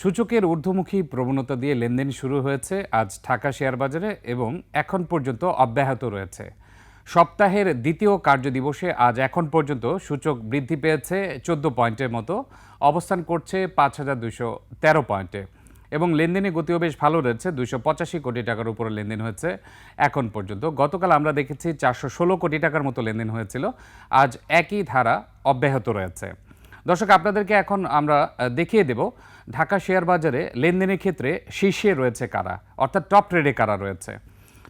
সূচকের ঊর্ধ্বমুখী প্রবণতা দিয়ে লেনদেন শুরু হয়েছে আজ ঢাকা শেয়ার বাজারে এবং এখন পর্যন্ত অব্যাহত রয়েছে। সপ্তাহের দ্বিতীয় কার্যদিবসে আজ এখন পর্যন্ত সূচক বৃদ্ধি পেয়েছে চোদ্দ পয়েন্টের মতো, অবস্থান করছে পাঁচ হাজার দুশো তেরো পয়েন্টে এবং লেনদেনে গতিও বেশ ভালো রয়েছে দুশো পঁচাশি কোটি টাকার উপরে লেনদেন হয়েছে এখন পর্যন্ত। গতকাল আমরা দেখেছি চারশো ষোলো কোটি টাকার মতো লেনদেন হয়েছিল, আজ একই ধারা অব্যাহত রয়েছে। দর্শক, আপনাদেরকে এখন আমরা দেখিয়ে দেব ঢাকা শেয়ার বাজারে লেনদেনের ক্ষেত্রে শীর্ষে রয়েছে কারা? অর্থাৎ টপ ট্রেডে কারা রয়েছে?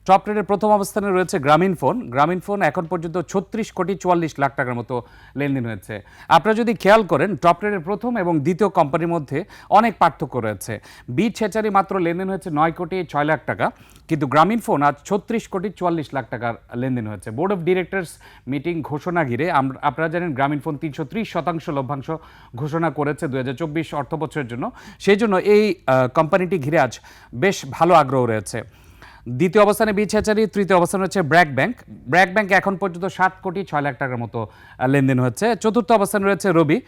টপ ট্রেডের প্রথম অবস্থানে রয়েছে গ্রামীণ ফোন গ্রামীণ ফোন এখন পর্যন্ত ছত্রিশ কোটি চুয়াল্লিশ লাখ টাকার মতো লেনদেন হয়েছে। আপনারা যদি খেয়াল করেন টপ ট্রেডের প্রথম এবং দ্বিতীয় কোম্পানির মধ্যে অনেক পার্থক্য রয়েছে। বিট ছেচারি মাত্র লেনদেন হয়েছে নয় কোটি ছয় লাখ টাকা, কিন্তু গ্রামীণ ফোন আজ ছত্রিশ কোটি চুয়াল্লিশ লাখ টাকার লেনদেন হয়েছে। বোর্ড অফ ডিরেক্টরস মিটিং ঘোষণা ঘিরে আপনারা জানেন গ্রামীণ ফোন তিনশো ত্রিশ শতাংশ লভ্যাংশ ঘোষণা করেছে দু হাজার চব্বিশ অর্থ বছরের জন্য। সেই জন্য এই কোম্পানিটি ঘিরে আজ বেশ ভালো আগ্রহ রয়েছে। দ্বিতীয় অবস্থানে বিছাচারি তৃতীয় অবস্থানে হচ্ছে ব্র্যাক ব্যাংক। ব্র্যাক ব্যাংক এখন পর্যন্ত সাত কোটি ছয় লাখ টাকার মতো লেনদেন হচ্ছে। চতুর্থ অবস্থানে রয়েছে রবি।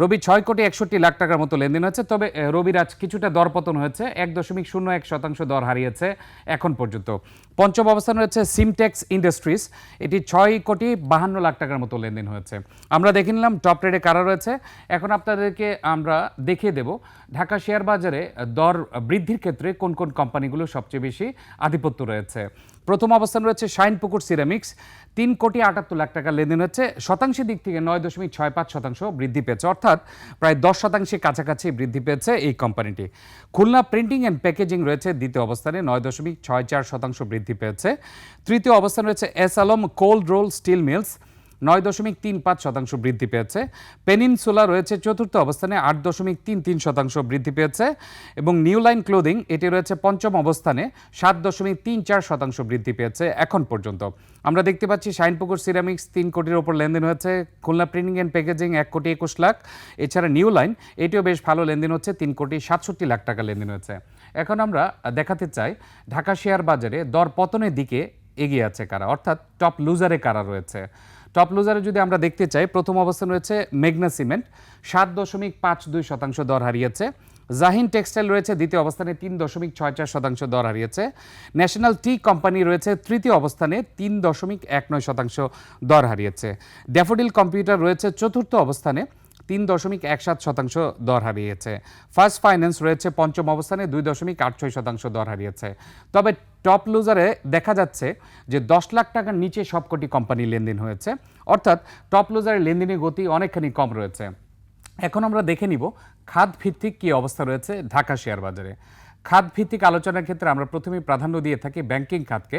রবি ছয় কোটি একষট্টি লাখ টাকার মতো লেনদেন হচ্ছে। তবে রবির আজ কিছুটা দরপতন হয়েছে। এক দশমিক শূন্য এক শতাংশ দর হারিয়েছে এখন পর্যন্ত। পঞ্চম অবস্থানে রয়েছে সিমটেক্স ইন্ডাস্ট্রিজ এটি ছয় কোটি বাহান্ন লাখ টাকার মতো লেনদেন হয়েছে। আমরা দেখে নিলাম টপ ট্রেডে কারা রয়েছে। এখন আপনাদেরকে আমরা দেখিয়ে দেব ঢাকা শেয়ার বাজারে দর বৃদ্ধির ক্ষেত্রে কোন কোন কোম্পানিগুলো সবচেয়ে বেশি আধিপত্য রয়েছে। প্রথম অবস্থান রয়েছে শাইনপুকুর সিরামিক্স। তিন কোটি আটাত্তর লাখ টাকা লেনদেন হচ্ছে। শতাংশের দিক থেকে নয় দশমিক ছয় পাঁচ শতাংশ বৃদ্ধি পেয়েছে। অর্থাৎ প্রায় দশ শতাংশের কাছাকাছি বৃদ্ধি পেয়েছে এই কোম্পানিটি। খুলনা প্রিন্টিং অ্যান্ড প্যাকেজিং রয়েছে দ্বিতীয় অবস্থানে, নয় দশমিক ছয় চার শতাংশ বৃদ্ধি পেয়েছে। তৃতীয় অবস্থান রয়েছে S Alam cold roll steel mills. নয় দশমিক তিন পাঁচ শতাংশ বৃদ্ধি পেয়েছে। পেনিনসুলা রয়েছে চতুর্থ অবস্থানে, আট দশমিক তিন তিন শতাংশ বৃদ্ধি পেয়েছে এবং নিউ লাইন ক্লোদিং, এটি রয়েছে পঞ্চম অবস্থানে, সাত দশমিক তিন চার শতাংশ বৃদ্ধি পেয়েছে এখন পর্যন্ত। আমরা দেখতে পাচ্ছি শাইনপুকুর সিরামিক্স তিন কোটির ওপর লেনদেন হয়েছে, খুলনা প্রিন্টিং অ্যান্ড প্যাকেজিং এক কোটি একুশ লাখ। এছাড়া নিউ লাইন, এটিও বেশ ভালো লেনদেন হচ্ছে, তিন কোটি সাতষট্টি লাখ টাকা লেনদেন হয়েছে। এখন আমরা দেখাতে চাই, ঢাকা শেয়ার বাজারে দর পতনের দিকে এগিয়ে আছে কারা, অর্থাৎ টপ লুজারে কারা রয়েছে। টপ লুজারে যদি আমরা দেখতে চাই, প্রথম অবস্থান রয়েছে মেঘনা সিমেন্ট, সাত দশমিক পাঁচ দুই শতাংশ দর হারিয়েছে। জাহিন টেক্সটাইল রয়েছে, দ্বিতীয় অবস্থানে তিন দশমিক ছয় চার শতাংশ দর হারিয়েছে। ন্যাশনাল টি কোম্পানি রয়েছে, তৃতীয় অবস্থানে তিন দশমিক এক নয় শতাংশ দর হারিয়েছে। ড্যাফোডিল কম্পিউটার রয়েছে, চতুর্থ অবস্থানে তিন দশমিক এক সাত শতাংশ দর হারিয়েছে। ফার্স্ট ফাইন্যান্স রয়েছে পঞ্চম অবস্থানে দুই দশমিক আট ছয় শতাংশ দর হারিয়েছে। তবে টপ লুজারে দেখা যাচ্ছে যে দশ লাখ টাকার নিচে সবকটি কোম্পানি লেনদেন হয়েছে। অর্থাৎ টপ লুজারের লেনদেনের গতি অনেকখানি কম রয়েছে। এখন আমরা দেখে নিব খাত ভিত্তিক কী অবস্থা রয়েছে ঢাকা শেয়ার বাজারে। খাত ভিত্তিক আলোচনার ক্ষেত্রে আমরা প্রথমেই প্রাধান্য দিয়ে থাকি ব্যাংকিং খাতকে।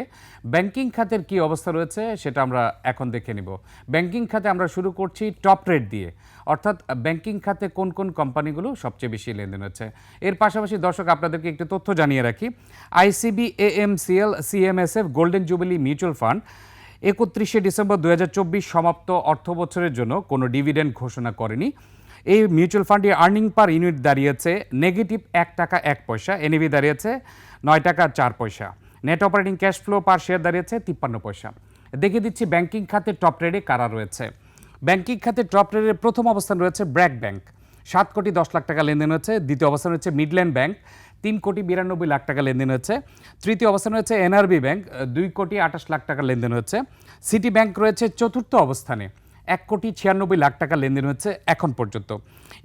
ব্যাংকিং খাতের কি অবস্থা রয়েছে সেটা আমরা এখন দেখে নিব। ব্যাংকিং খাতে আমরা শুরু করছি টপ রেট দিয়ে। অর্থাৎ ব্যাংকিং খাতে কোন কোন কোম্পানিগুলো সবচেয়ে বেশি লেনদেন হচ্ছে। এর পাশাপাশি দর্শক আপনাদেরকে একটি তথ্য জানিয়ে রাখি। ICB, AMCL, CMSF, golden jubilee mutual fund একত্রিশে ডিসেম্বর দু হাজার চব্বিশ সমাপ্ত অর্থ বছরের জন্য কোনো ডিভিডেন্ড ঘোষণা করেনি। এই মিউচুয়াল ফান্ডে আর্নিং পার ইউনিট দাঁড়িয়েছে নেগেটিভ এক টাকা এক পয়সা এনএভি দাঁড়িয়েছে নয় টাকা চার পয়সা। Net operating cash flow per share দাঁড়িয়েছে তিপ্পান্ন পয়সা। দেখিয়ে দিচ্ছি ব্যাংকিং খাতে টপ ট্রেডে কারা রয়েছে। ব্যাংকিং খাতে টপ ট্রেডের প্রথম অবস্থান রয়েছে ব্র্যাক ব্যাংক সাত কোটি দশ লাখ টাকা লেনদেন হচ্ছে দ্বিতীয় অবস্থান হচ্ছে মিডল্যান্ড ব্যাংক তিন কোটি বিরানব্বই লাখ টাকা লেনদেন হচ্ছে তৃতীয় অবস্থান রয়েছে এনআরবি ব্যাংক দুই কোটি আঠাশ লাখ টাকা লেনদেন হচ্ছে সিটি ব্যাংক রয়েছে চতুর্থ অবস্থানে। এক কোটি ছিয়ানব্বই লাখ টাকা লেনদেন হচ্ছে এখন পর্যন্ত।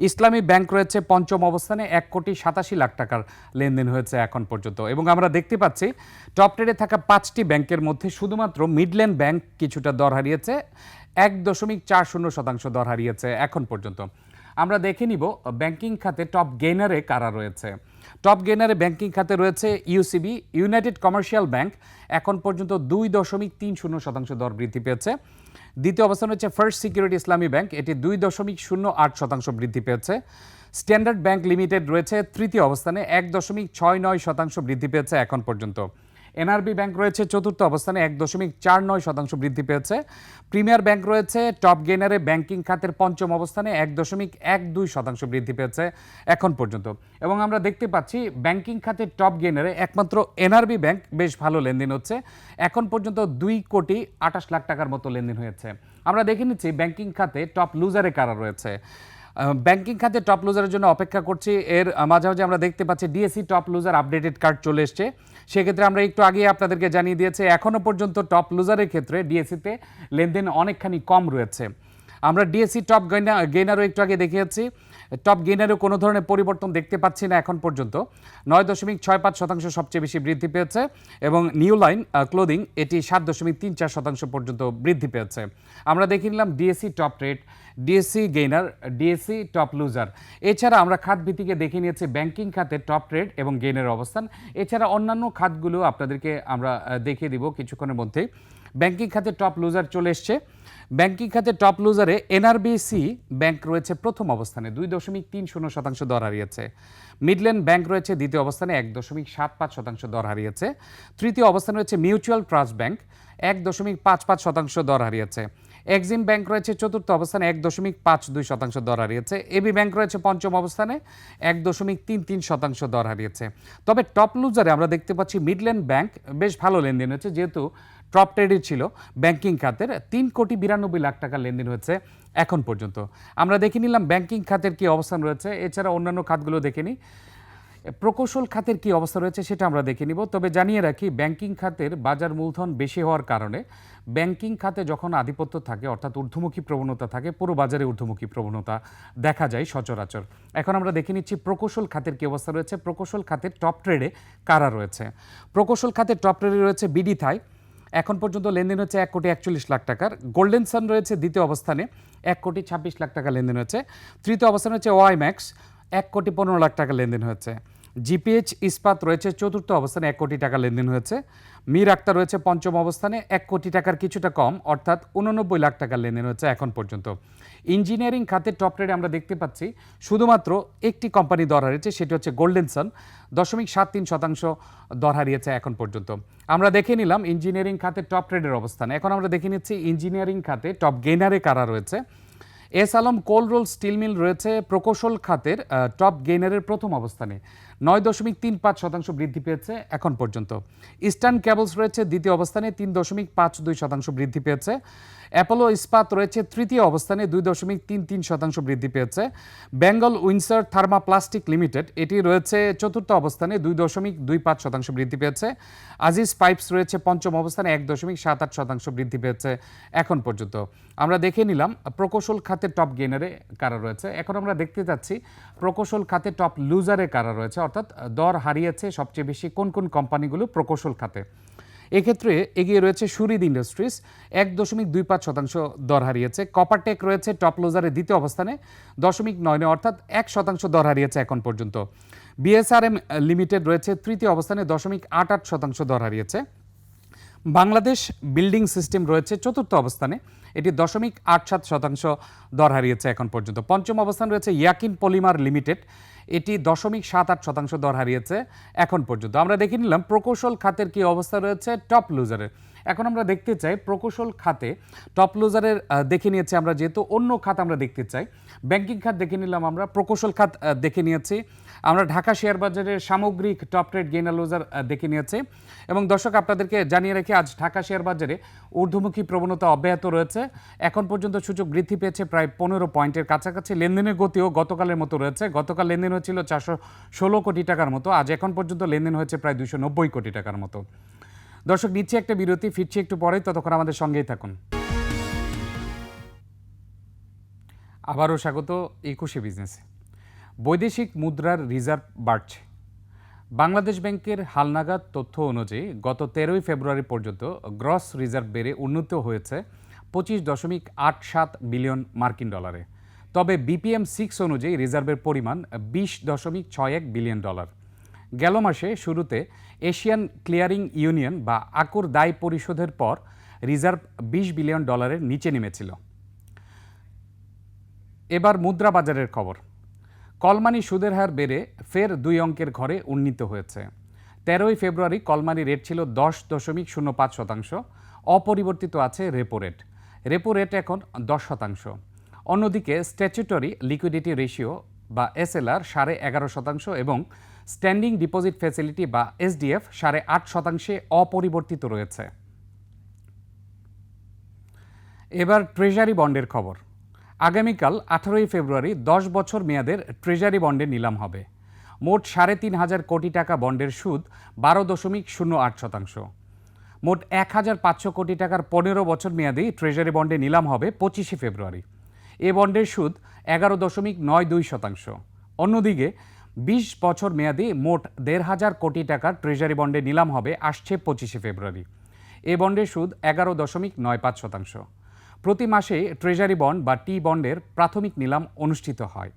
ইসলামী ব্যাংক রয়েছে পঞ্চম অবস্থানে, এক কোটি সাতাশি লাখ টাকার লেনদেন হয়েছে এখন পর্যন্ত। এবং আমরা দেখতে পাচ্ছি, টপ টেনে থাকা পাঁচটি ব্যাংকের মধ্যে শুধুমাত্র মিডল্যান্ড ব্যাংক কিছুটা দর হারিয়েছে, এক দশমিক চার শূন্য শতাংশ দর হারিয়েছে এখন পর্যন্ত। আমরা দেখে নিব, ব্যাংকিং খাতে টপ গেইনারে কারা রয়েছে। টপ গেইনারে ব্যাংকিং খাতে রয়েছে ইউসিবি, ইউনাইটেড কমার্শিয়াল ব্যাংক, এখন পর্যন্ত দুই দশমিক তিন শূন্য শতাংশ দর বৃদ্ধি পেয়েছে। দ্বিতীয় অবস্থান হচ্ছে ফার্স্ট সিকিউরিটি ইসলামী ব্যাংক এটি দুই দশমিক শূন্য আট শতাংশ বৃদ্ধি পেয়েছে। স্ট্যান্ডার্ড ব্যাংক লিমিটেড রয়েছে, তৃতীয় অবস্থানে এক দশমিক ছয় নয় শতাংশ বৃদ্ধি পেয়েছে এখন পর্যন্ত। এনআরবি ব্যাংক রয়েছে চতুর্থ অবস্থানে, এক দশমিক চার নয় শতাংশ বৃদ্ধি পেয়েছে। প্রিমিয়ার ব্যাংক রয়েছে, টপ গেনারে ব্যাংকিং খাতের পঞ্চম অবস্থানে, এক দশমিক এক দুই শতাংশ বৃদ্ধি পেয়েছে এখন পর্যন্ত। এবং আমরা দেখতে পাচ্ছি, ব্যাংকিং খাতের টপ গেনারে একমাত্র এনআরবি ব্যাংক বেশ ভালো লেনদেন হচ্ছে। এখন পর্যন্ত দুই কোটি আঠাশ লাখ টাকার মতো লেনদেন হয়েছে। আমরা দেখে নিচ্ছি, ব্যাংকিং খাতে টপ লুজারে কারা রয়েছে? ব্যাংকিং খাতে টপ লুজারের জন্য অপেক্ষা করছি। এর মাঝামাঝি আমরা দেখতে পাচ্ছি, DSC top loser updated card চলে এসছে। সেক্ষেত্রে আমরা একটু আগে আপনাদেরকে জানিয়ে দিয়েছি এখনও পর্যন্ত টপ লুজারের ক্ষেত্রে ডিএসিতে লেনদেন অনেকখানি কম রয়েছে। আমরা ডিএসসি টপ গেইনারও একটু আগে দেখিয়েছি। টপ গেইনারও কোনো ধরনের পরিবর্তন দেখতে পাচ্ছি না এখন পর্যন্ত। নয় দশমিক ছয় পাঁচ শতাংশ সবচেয়ে বেশি বৃদ্ধি পেয়েছে এবং নিউ লাইন ক্লোদিং এটি সাত দশমিক তিন চার শতাংশ পর্যন্ত বৃদ্ধি পেয়েছে। আমরা দেখে নিলাম DSC top rate DSC gainer DSC top loser এছাড়া আমরা খাত ভিত্তিকে দেখে নিয়েছি ব্যাংকিং খাতে টপ রেট এবং গেইনের অবস্থান। এছাড়া অন্যান্য খাতগুলো আপনাদেরকে আমরা দেখিয়ে দিব কিছুক্ষণের মধ্যেই। ব্যাংকিং খাতে টপ লুজার চলে এসছে। ব্যাংকিং খাতে টপ লুজারে এনআরবিসি ব্যাংক রয়েছে প্রথম অবস্থানে, দুই দশমিক তিন শূন্য শতাংশ দর হারিয়েছে। মিডল্যান্ড ব্যাংক রয়েছে দ্বিতীয় অবস্থানে, এক দশমিক সাত পাঁচ শতাংশ দর হারিয়েছে। তৃতীয় অবস্থানে রয়েছে মিউচুয়াল ট্রাস্ট ব্যাংক, এক দশমিক পাঁচ পাঁচ শতাংশ দর হারিয়েছে। এক্সিম ব্যাংক রয়েছে চতুর্থ অবস্থানে, এক দশমিক পাঁচ দুই শতাংশ দর হারিয়েছে। এবি ব্যাংক রয়েছে পঞ্চম অবস্থানে, এক দশমিক তিন তিন শতাংশ দর হারিয়েছে। তবে টপ লুজারে আমরা দেখতে পাচ্ছি মিডল্যান্ড ব্যাংক বেশ ভালো লেনদেন হয়েছে, যেহেতু টপ ট্রেডে ছিল ব্যাংকিং খাতের তিন কোটি বিরানব্বই লাখ টাকা লেনদেন হয়েছে এখন পর্যন্ত। আমরা দেখে নিলাম ব্যাংকিং খাতের কি অবস্থান রয়েছে। এছাড়া অন্যান্য খাতগুলো দেখে নিই। প্রকৌশল খাতের কি অবস্থা রয়েছে সেটা আমরা দেখে নিব। তবে জানিয়ে রাখি ব্যাংকিং খাতের বাজার মূলধন বেশি হওয়ার কারণে ব্যাংকিং খাতে যখন আধিপত্য থাকে, অর্থাৎ ঊর্ধ্বমুখী প্রবণতা থাকে, পুরো বাজারে ঊর্ধ্বমুখী প্রবণতা দেখা যায় সচরাচর। এখন আমরা দেখে নিচ্ছি প্রকৌশল খাতের কি অবস্থা রয়েছে। প্রকৌশল খাতের টপ ট্রেডে কারা রয়েছে? প্রকৌশল খাতের টপ ট্রেডে রয়েছে বিডি থাই এখন পর্যন্ত লেনদেন হচ্ছে এক কোটি একচল্লিশ লাখ টাকার। গোল্ডেন সান রয়েছে দ্বিতীয় অবস্থানে, এক কোটি ছাব্বিশ লাখ টাকা লেনদেন হচ্ছে তৃতীয় অবস্থানে হচ্ছে ওয়াই ম্যাক্স এক কোটি পনেরো লাখ টাকা লেনদেন হয়েছে। জিপিএইচ ইস্পাত রয়েছে, চতুর্থ অবস্থানে এক কোটি টাকা লেনদেন হয়েছে। মীর আক্তার রয়েছে পঞ্চম অবস্থানে, এক কোটি টাকার কিছুটা কম, অর্থাৎ উননব্বই লাখ টাকার লেনদেন হয়েছে এখন পর্যন্ত। ইঞ্জিনিয়ারিং খাতে টপ রেটে আমরা দেখতে পাচ্ছি, শুধুমাত্র একটি কোম্পানি দর হারিয়েছে, সেটি হচ্ছে গোল্ডেন সান। দশমিক সাত তিন শতাংশ দর হারিয়েছে এখন পর্যন্ত। আমরা দেখে নিলাম ইঞ্জিনিয়ারিং খাতে টপ ট্রেডের অবস্থান। এখন আমরা দেখে নিচ্ছি ইঞ্জিনিয়ারিং খাতে টপ গেইনারে কারা রয়েছে। S Alam cold roll steel mill রয়েছে প্রকৌশল খাতের টপ গেইনারের প্রথম অবস্থানে। নয় দশমিক তিন পাঁচ শতাংশ বৃদ্ধি পেয়েছে এখন পর্যন্ত। ইস্টার্ন কেবলস রয়েছে দ্বিতীয় অবস্থানে তিন দশমিক পাঁচ দুই শতাংশ বৃদ্ধি পেয়েছে। অ্যাপোলো ইস্পাত রয়েছে তৃতীয় অবস্থানে দুই দশমিক তিন তিন শতাংশ বৃদ্ধি পেয়েছে। Bengal Windsor thermo plastic limited, এটি রয়েছে চতুর্থ অবস্থানে দুই দশমিক দুই পাঁচ শতাংশ বৃদ্ধি পেয়েছে। আজিজ পাইপস রয়েছে পঞ্চম অবস্থানে এক দশমিক সাত আট শতাংশ বৃদ্ধি পেয়েছে এখন পর্যন্ত। আমরা দেখে নিলাম প্রকৌশল খাতের টপ গেনারে কারা রয়েছে। এখন আমরা দেখতে যাচ্ছি প্রকৌশল খাতে টপ লুজারে কারা রয়েছে? অর্থাৎ দর হারিয়েছে সবচেয়ে বেশি কোন কোন কোম্পানিগুলো প্রকৌশল খাতে? এক্ষেত্রে এগিয়ে রয়েছে সুরিদ ইন্ডাস্ট্রিজ। এক দশমিক দুই পাঁচ শতাংশ দর হারিয়েছে। কপারটেক রয়েছে টপ লোজারের দ্বিতীয় অবস্থানে। দশমিক নয় নয়, অর্থাৎ এক শতাংশ দর হারিয়েছে এখন পর্যন্ত। বিএসআরএম লিমিটেড রয়েছে তৃতীয় অবস্থানে, দশমিক আট আট শতাংশ দর হারিয়েছে। বাংলাদেশ বিল্ডিং সিস্টেম রয়েছে চতুর্থ অবস্থানে। এটি দশমিক আট সাত শতাংশ দর হারিয়েছে এখন পর্যন্ত। পঞ্চম অবস্থান রয়েছে ইয়াকিন পলিমার লিমিটেড। এটি দশমিক সাত আট শতাংশ দর হারিয়েছে এখন পর্যন্ত। আমরা দেখে নিলাম প্রকৌশল খাতের কি অবস্থা রয়েছে টপ লুজারের। এখন আমরা দেখতে চাই প্রকৌশল খাতে। টপ লুজারের দেখে নিয়েছি আমরা যেহেতু অন্য খাত আমরা দেখতে চাই। ব্যাংকিং খাত দেখে নিলাম আমরা, প্রকৌশল খাত দেখে নিয়েছি। আমরা ঢাকা শেয়ার বাজারের সামগ্রিক টপ রেট গেইনার লুজার দেখে নিয়েছি। এবং দর্শক, আপনাদেরকে জানিয়ে রেখে, আজ ঢাকা শেয়ার বাজারে ঊর্ধ্বমুখী প্রবণতা অব্যাহত রয়েছে। এখন পর্যন্ত সূচক বৃদ্ধি পেয়েছে প্রায় পনেরো পয়েন্টের কাছাকাছি। লেনদেনের গতিও গতকালের মতো রয়েছে। গতকাল লেনদেন হয়েছিল চারশো ষোলো কোটি টাকার মতো। আজ এখন পর্যন্ত লেনদেন হয়েছে প্রায় দুশো নব্বই কোটি টাকার মতো। দর্শক, নিচ্ছে একটা বিরতি, ফিরছি একটু পরে। ততক্ষণ আমাদের সঙ্গেই থাকুন। আবারও স্বাগত একুশে বিজনেসে। বৈদেশিক মুদ্রার রিজার্ভ বাড়ছে। বাংলাদেশ ব্যাংকের হালনাগাদ তথ্য অনুযায়ী গত তেরোই ফেব্রুয়ারি পর্যন্ত গ্রস রিজার্ভ বেড়ে উন্নত হয়েছে পঁচিশ দশমিক আট সাত বিলিয়ন মার্কিন ডলারে। তবে বিপিএম সিক্স অনুযায়ী রিজার্ভের পরিমাণ বিশ দশমিক ছয় এক বিলিয়ন ডলার। গেল মাসে শুরুতে এশিয়ান ক্লিয়ারিং ইউনিয়ন বা আকুর দায় পরিশোধের পর রিজার্ভ বিশ বিলিয়ন ডলারের নিচে নেমেছিল। এবার মুদ্রা বাজারের খবর। কলমানি সুদের হার বেড়ে ফের দুই অঙ্কের ঘরে উন্নীত হয়েছে। তেরোই ফেব্রুয়ারি কলমানি রেট ছিল দশ দশমিক শূন্য পাঁচ শতাংশ, অপরিবর্তিত আছে রেপো রেট রেপো রেট এখন দশ শতাংশ। অন্যদিকে স্ট্যাচুটরি লিকুইডিটি রেশিও বা এসএলআর সাড়ে এগারো শতাংশ এবং স্ট্যান্ডিং ডিপোজিট ফ্যাসিলিটি বা এসডিএফ সাড়ে আট শতাংশে অপরিবর্তিত রয়েছে। এবার ট্রেজারি বন্ডের খবর। আগামীকাল আঠারোই ফেব্রুয়ারি দশ বছর মেয়াদের ট্রেজারি বন্ডে নিলাম হবে। মোট সাড়ে তিন হাজার কোটি টাকা বন্ডের সুদ বারো দশমিক শূন্য আট শতাংশ। মোট এক হাজার পাঁচশো কোটি টাকার পনেরো বছর মেয়াদি ট্রেজারি বন্ডে নিলাম হবে পঁচিশে ফেব্রুয়ারি। এ বন্ডের সুদ এগারো দশমিক নয় দুই শতাংশ। অন্যদিকে, বিশ বছর মেয়াদি মোট দেড় হাজার কোটি টাকার ট্রেজারি বন্ডে নিলাম হবে আসছে পঁচিশে ফেব্রুয়ারি। এ বন্ডের সুদ এগারো দশমিক নয় পাঁচ শতাংশ। প্রতি মাসে ট্রেজারি বন্ড বা টি বন্ডের প্রাথমিক নিলাম অনুষ্ঠিত হয়।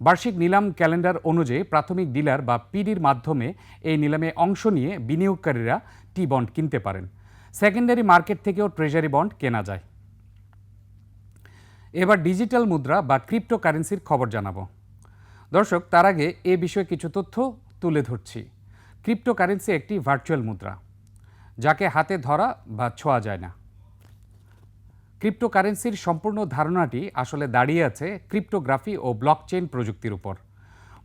বার্ষিক নিলাম ক্যালেন্ডার অনুযায়ী প্রাথমিক ডিলার বা পিডির মাধ্যমে এই নিলামে অংশ নিয়ে বিনিয়োগকারীরা টি বন্ড কিনতে পারেন। সেকেন্ডারি মার্কেট থেকেও ট্রেজারি বন্ড কেনা যায়। এবার ডিজিটাল মুদ্রা বা ক্রিপ্টোকারেন্সির খবর জানাব। দর্শক, তার আগে এ বিষয়ে কিছু তথ্য তুলে ধরছি। ক্রিপ্টোকারেন্সি একটি ভার্চুয়াল মুদ্রা, যাকে হাতে ধরা বা ছোঁয়া যায় না। ক্রিপ্টোকারেন্সির সম্পূর্ণ ধারণাটি আসলে দাঁড়িয়ে আছে ক্রিপ্টোগ্রাফি ও ব্লকচেইন প্রযুক্তির উপর।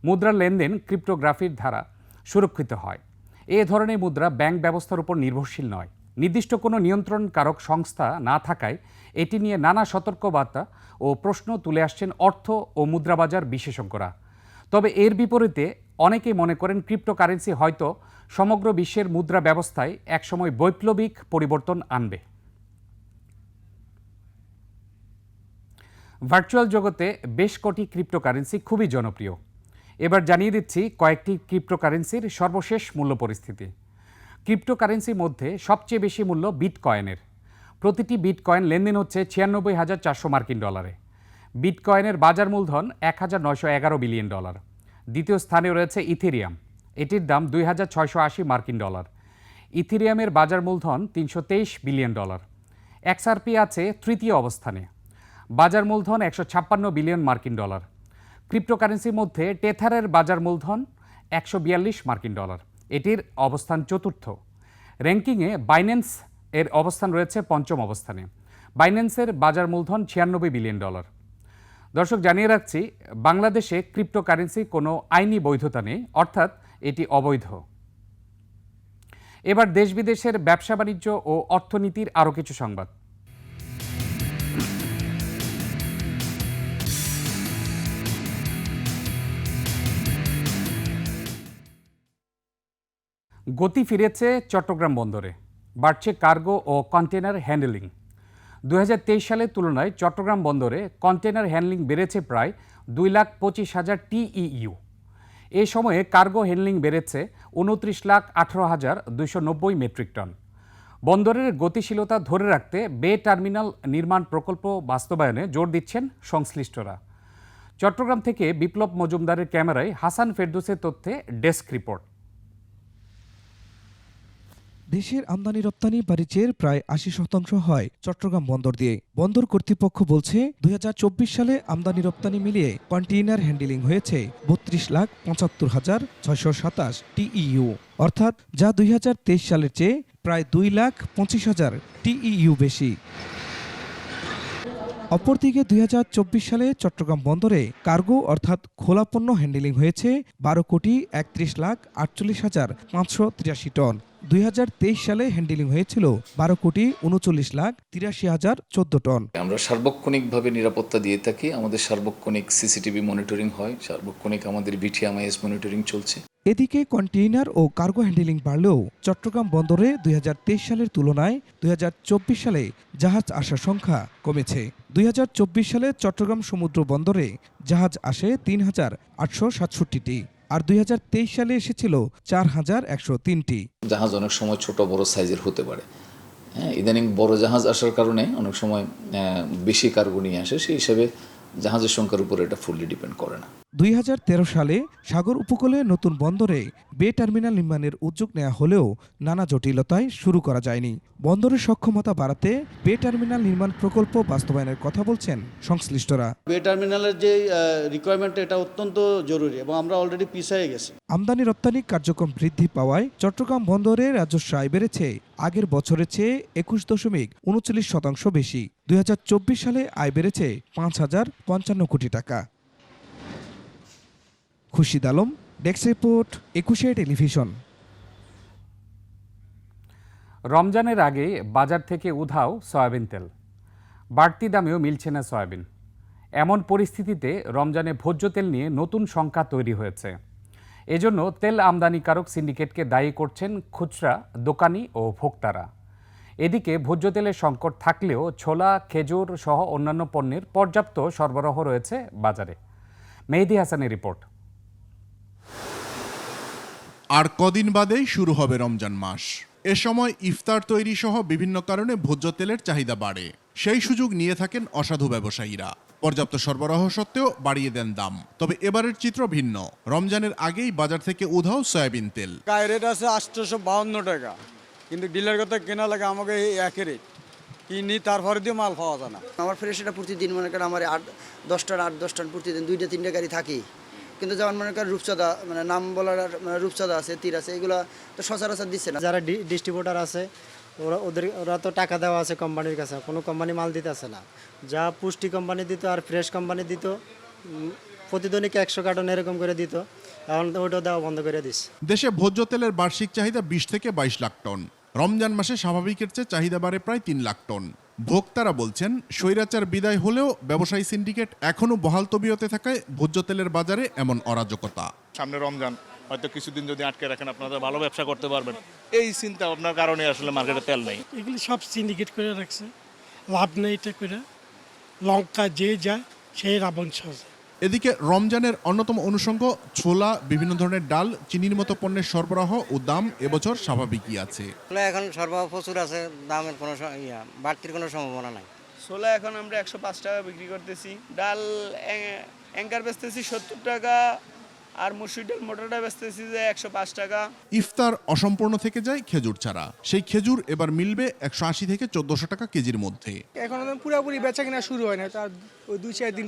মুদ্রা লেনদেন ক্রিপ্টোগ্রাফির দ্বারা সুরক্ষিত হয়। এ ধরনের মুদ্রা ব্যাংক ব্যবস্থার উপর নির্ভরশীল নয়। নির্দিষ্ট কোনো নিয়ন্ত্রণকারক সংস্থা না থাকায় এটি নিয়ে নানা সতর্কবার্তা ও প্রশ্ন তুলে আসছেন অর্থ ও মুদ্রাবাজার বিশেষজ্ঞরা। তবে এর বিপরীতে অনেকেই মনে করেন ক্রিপ্টোকারেন্সি হয়তো সমগ্র বিশ্বের মুদ্রা ব্যবস্থায় একসময় বৈপ্লবিক পরিবর্তন আনবে। ভার্চুয়াল জগতে বেশ কটি ক্রিপ্টোকারেন্সি খুবই জনপ্রিয়। এবার জানিয়ে দিচ্ছি কয়েকটি ক্রিপ্টোকারেন্সির সর্বশেষ মূল্য পরিস্থিতি। ক্রিপ্টোকারেন্সির মধ্যে সবচেয়ে বেশি মূল্য বিটকয়েনের। প্রতিটি বিটকয়েন লেনদেন হচ্ছে ছিয়ানব্বই হাজার চারশো মার্কিন ডলারে। বিটকয়েনের বাজার মূলধন এক হাজার নয়শো এগারো বিলিয়ন ডলার। দ্বিতীয় স্থানে রয়েছে ইথেরিয়াম। এটির দাম দুই হাজার ছয়শো আশি মার্কিন ডলার। ইথেরিয়ামের বাজার মূলধন তিনশো তেইশ বিলিয়ন ডলার। এক্সআরপি আছে তৃতীয় অবস্থানে। বাজার মূলধন একশো ছাপ্পান্ন বিলিয়ন মার্কিন ডলার। ক্রিপ্টোকারেন্সির মধ্যে টেথারের বাজার মূলধন একশো বিয়াল্লিশ মার্কিন ডলার। এটির অবস্থান চতুর্থ। র্যাঙ্কিংয়ে বাইন্যান্স এর অবস্থান রয়েছে পঞ্চম অবস্থানে। বাইন্যান্সের বাজার মূলধন ছিয়ানব্বই বিলিয়ন ডলার। দর্শক, জানিয়ে রাখছি, বাংলাদেশে ক্রিপ্টোকারেন্সি কোনো আইনি বৈধতা নেই, অর্থাৎ এটি অবৈধ। এবার দেশ বিদেশের ব্যবসা বাণিজ্য ও অর্থনীতির আরও কিছু সংবাদ। গতি ফিরেছে চট্টগ্রাম বন্দরে। বাড়ছে কার্গো ও কন্টেনার হ্যান্ডেলিং। দু সালের তুলনায় চট্টগ্রাম বন্দরে কন্টেনার হ্যান্ডলিং বেড়েছে প্রায় দুই লাখ পঁচিশ হাজার টিইইউ। এ সময়ে কার্গো হ্যান্ডলিং বেড়েছে উনত্রিশ লাখ আঠারো হাজার দুইশো নব্বই মেট্রিক টন। বন্দরের গতিশীলতা ধরে রাখতে বে টার্মিনাল নির্মাণ প্রকল্প বাস্তবায়নে জোর দিচ্ছেন সংশ্লিষ্টরা। চট্টগ্রাম থেকে বিপ্লব মজুমদারের ক্যামেরায় হাসান ফেরদুসের তথ্যে ডেস্ক রিপোর্ট। দেশের আমদানি রপ্তানি বাণিজ্যের প্রায় আশি শতাংশ হয় চট্টগ্রাম বন্দর দিয়ে বন্দর কর্তৃপক্ষ বলছে, দুই হাজার চব্বিশ সালে আমদানি রপ্তানি মিলিয়ে কন্টেইনার হ্যান্ডেলিং হয়েছে বত্রিশ লাখ পঁচাত্তর হাজার ছয়শো সাতাশ টিইউ। অর্থাৎ যা দুই হাজার তেইশ সালের চেয়ে প্রায় দুই লাখ পঁচিশ হাজার টিইউ বেশি। অপরদিকে দুই হাজার চব্বিশ সালে চট্টগ্রাম বন্দরে কার্গো অর্থাৎ খোলা পণ্য হ্যান্ডেলিং হয়েছে বারো কোটি একত্রিশ লাখ আটচল্লিশ হাজার পাঁচশো তিরাশি টন। দুই হাজার তেইশ সালে হ্যান্ডেলিং হয়েছিল বারো কোটি উনচল্লিশ লাখ তিরাশি হাজার চোদ্দ টন। আমরা সার্বক্ষণিকভাবে নিরাপত্তা দিয়ে থাকি আমাদের সার্বক্ষণিক সিসিটিভি মনিটরিং হয় সার্বক্ষণিক আমাদের বিটিএমআইএস মনিটরিং চলছে। এদিকে কন্টেইনার ও কার্গো হ্যান্ডেলিং বাড়লেও চট্টগ্রাম বন্দরে দুই হাজার তেইশ সালের তুলনায় দুই হাজার চব্বিশ সালে জাহাজ আসার সংখ্যা কমেছে। দু হাজার চব্বিশ সালে চট্টগ্রাম সমুদ্র বন্দরে জাহাজ আসে তিন হাজার আটশো সাতষট্টিটি আর দুই হাজার তেইশ সালে এসেছিল চার হাজার একশো তিনটি। জাহাজ অনেক সময় ছোট, বড় সাইজের হতে পারে। হ্যাঁ ইদানিং বড় জাহাজ আসার কারণে অনেক সময় বেশি কার্গো নিয়ে আসে, সেই হিসাবে জাহাজের সংখ্যার উপর এটা ফুললি ডিপেন্ড করে না। দুই হাজার তেরো সালে সাগর উপকূলে নতুন বন্দরে বে টার্মিনাল নির্মাণের উদ্যোগ নেওয়া হলেও নানা জটিলতায় শুরু করা যায়নি। বন্দরের সক্ষমতা বাড়াতে বে টার্মিনাল নির্মাণ প্রকল্প বাস্তবায়নের কথা বলছেন সংশ্লিষ্টরা। বে টার্মিনালের যে রিকোয়ারমেন্ট এটা অত্যন্ত জরুরি এবং আমরা অলরেডি পিছিয়ে গেছি। আমদানি রপ্তানি কার্যক্রম বৃদ্ধি পাওয়ায় চট্টগ্রাম বন্দরে রাজস্ব আয় বেড়েছে আগের বছরের চেয়ে একুশ দশমিক উনচল্লিশ শতাংশ বেশি। দুই হাজার চব্বিশ সালে আয় বেড়েছে পাঁচ হাজার পঞ্চান্ন কোটি টাকা। Khurshid Alam, desk report, Ekushey television. রমজানের আগে বাজার থেকে উধাও সয়াবিন তেল। বাড়তি দামেও মিলছে না সয়াবিন। এমন পরিস্থিতিতে রমজানে ভোজ্য তেল নিয়ে নতুন সংখ্যা তৈরি হয়েছে। এজন্য তেল আমদানিকারক সিন্ডিকেটকে দায়ী করছেন খুচরা, দোকানি ও ভোক্তারা। এদিকে ভোজ্য তেলের সংকট থাকলেও ছোলা, খেজুর সহ অন্যান্য পণ্যের পর্যাপ্ত সরবরাহ রয়েছে বাজারে। মেহেদি হাসানের রিপোর্ট। আর কদিন বাদেই শুরু হবে রমজান মাস। এ সময় ইফতার তৈরি সহ বিভিন্ন কারণে ভোজ্য তেলের চাহিদা বাড়ে। সেই সুযোগ নিয়ে থাকেন অসাধু ব্যবসায়ীরা। পর্যাপ্ত সরবরাহ সত্ত্বেও বাড়িয়ে দেন দাম। তবে এবারের চিত্র ভিন্ন। রমজানের আগেই বাজার থেকে উধাও সয়াবিন তেল। গায়ে রেট আছে আটশোশো বাহান্ন টাকা। কিন্তু ডিলার কথা কেনা লাগে আমাকে এই একই রেট। কিনি তারপরে দিয়ে মাল পাওয়া যায় না। আমার ফ্রেশ এটা প্রতিদিন মনে করেন আমার আট দশটার আট দশটার প্রতিদিন দুইটা তিনটা গাড়ি থাকি কিন্তু যেমন মনে করেন রূপচাঁদা মানে নাম বলার মানে রূপচাঁদা আছে তীর আছে এগুলো তো সচরাচর দিচ্ছে না। যারা ডিস্ট্রিবিউটার আছে ওরা ওদের ওরা তো টাকা দেওয়া আছে কোম্পানির কাছে কোনো কোম্পানি মাল দিতে আসে না। যা পুষ্টি কোম্পানি দিত আর ফ্রেশ কোম্পানি দিত প্রতিদিনকে একশো কার্টন এরকম করে দিত এখন তো ওইটাও দেওয়া বন্ধ করে দিস দেশে ভোজ্য তেলের বার্ষিক চাহিদা বিশ থেকে বাইশ লাখ টন। রমজান মাসে স্বাভাবিকের চেয়ে চাহিদা বাড়ে প্রায় তিন লাখ টন। ভোক্তারা বলছেন স্বৈরাচার বিদায় হলেও ব্যবসায়ী সিন্ডিকেট এখনও বহাল তবিয়তে থাকায় ভোজ্য তেলের বাজারে এমন অরাজকতা। সামনে রমজান হয়তো কিছুদিন যদি আটকে রাখেন আপনারা ভালো ব্যবসা করতে পারবেন। এই চিন্তা আপনার কারণে আসলে মার্কেটে তেল নেই। এগুলি সব সিন্ডিকেট করে রাখছে। লাভ নেই এটা করে। লঙ্কা যে যায় সেই রাবণ সাজে। এদিকে রমজানের অন্যতম অনুষঙ্গ ছোলা বিভিন্ন ধরনের ডাল চিনির মতো পণ্যের সরবরাহ ও দাম এবছর স্বাভাবিকই আছে। ছোলা এখন সরবরাহ প্রচুর আছে দামের কোনো ইয়া বাড়তির কোনো সম্ভাবনা নাই। ছোলা এখন আমরা একশো পাঁচ টাকা বিক্রি করতেছি ডাল অ্যাঙ্কার বেচতেছি সত্তর টাকা আর মুসুর ডাল মোটরটা বেচতেছি যে একশো পাঁচ টাকা। ইফতার অসম্পূর্ণ থেকে যায় খেজুর ছাড়া। সেই খেজুর এবার মিলবে একশো আশি থেকে চোদ্দশো টাকা কেজির মধ্যে। এখন পুরোপুরি বেচা কিনা শুরু হয় না তার ওই দুই চার দিন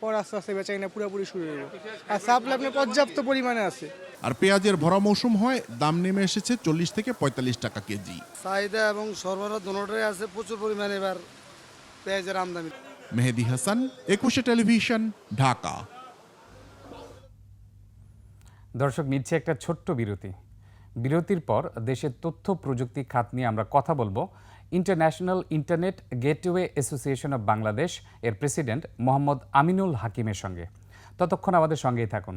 পর আস্তে আস্তে বেচা কিনা পুরোপুরি শুরু হয়ে আর সাপ্লাই আপনার পর্যাপ্ত পরিমাণে আছে। আর পেঁয়াজের ভরা মৌসুম হয় দাম নেমে এসেছে চল্লিশ থেকে পঁয়তাল্লিশ টাকা কেজি। চাহিদা এবং সরবরাহ দুটোটাই আছে প্রচুর পরিমাণে এবার পেঁয়াজের আমদানি। মেহেদি হাসান একুশে টেলিভিশন ঢাকা। দর্শক, নিচ্ছে একটা ছোট্ট বিরতি। বিরতির পর দেশের তথ্য, প্রযুক্তি খাত নিয়ে আমরা কথা বলব international internet gateway association of Bangladesh এর প্রেসিডেন্ট মোহাম্মদ আমিনুল হাকিমের সঙ্গে। ততক্ষণ আমাদের সঙ্গেই থাকুন।